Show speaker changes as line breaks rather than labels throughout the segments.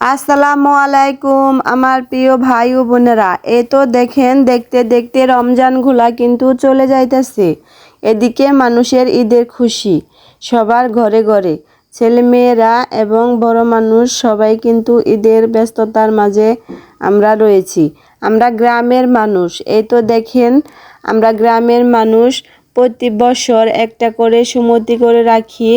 আসসালামু আলাইকুম, আমার প্রিয় ভাই ও বোনেরা। এ তো দেখেন, দেখতে দেখতে রমজানগুলা কিন্তু চলে যাইতেছে। এদিকে মানুষের ঈদের খুশি, সবার ঘরে ঘরে। ছেলেমেয়েরা এবং বড় মানুষ সবাই কিন্তু ঈদের ব্যস্ততার মাঝে আমরা রয়েছি। আমরা গ্রামের মানুষ এই তো দেখেন, আমরা গ্রামের মানুষ প্রতি বছর একটা করে সুমতি করে রাখি,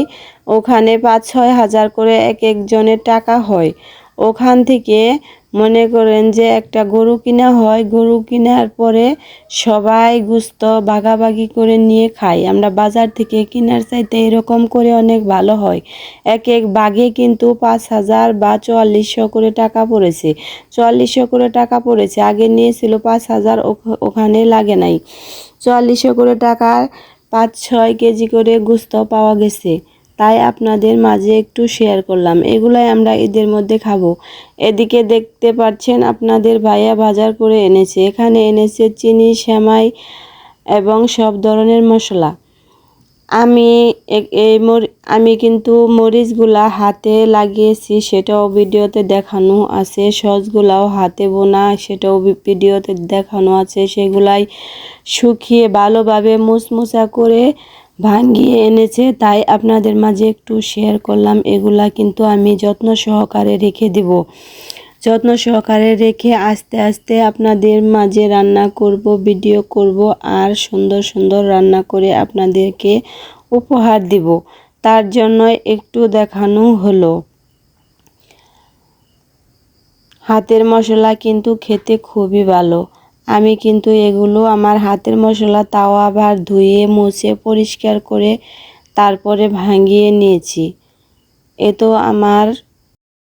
ওখানে পাঁচ ছয় হাজার করে এক একজনের টাকা হয়। ওখান থেকে মনে করেন যে একটা গরু কিনা হয়, গরু কেনার পরে সবাই গুস্ত, ভাগাভাগি করে নিয়ে খাই আমরা বাজার থেকে কেনার চাইতে এরকম করে অনেক ভালো হয়। এক এক বাঘে কিন্তু পাঁচ হাজার বা চুয়াল্লিশশো করে টাকা পড়েছে। চুয়াল্লিশশো করে টাকা পড়েছে, আগে নিয়েছিল পাঁচ হাজার, ওখ- ওখানে লাগে নাই। চুয়াল্লিশশো করে টাকায় পাঁচ ছয় কেজি করে গুস্ত পাওয়া গেছে। তাই আপনাদের মাঝে একটু শেয়ার করলাম। এগুলাই আমরা ঈদের মধ্যে খাব। এদিকে দেখতে পাচ্ছেন আপনাদের ভাইয়া বাজার করে এনেছে। এখানে এনেছে চিনি, সেমাই এবং সব ধরনের মশলা। আমি এই আমি কিন্তু মরিচগুলা হাতে লাগিয়েছি, সেটাও ভিডিওতে দেখানো আছে। সসগুলাও হাতে বোনা, সেটাও ভিডিওতে দেখানো আছে। সেগুলাই শুকিয়ে ভালোভাবে মুচমুচা করে ভাঙিয়ে এনেছে, তাই আপনাদের মাঝে একটু শেয়ার করলাম। এগুলা কিন্তু আমি যত্ন সহকারে রেখে দিব। যত্ন সহকারে রেখে আস্তে আস্তে আপনাদের মাঝে রান্না করব ভিডিও করব, আর সুন্দর সুন্দর রান্না করে আপনাদেরকে উপহার দিব। তার জন্য একটু দেখানো হলো। হাতের মশলা কিন্তু খেতে খুবই ভালো। আমি কিন্তু এগুলো আমার হাতের মশলা তাও আবার ধুয়ে, মুছে, পরিষ্কার করে তারপরে ভাঙিয়ে নিয়েছি। এ তো আমার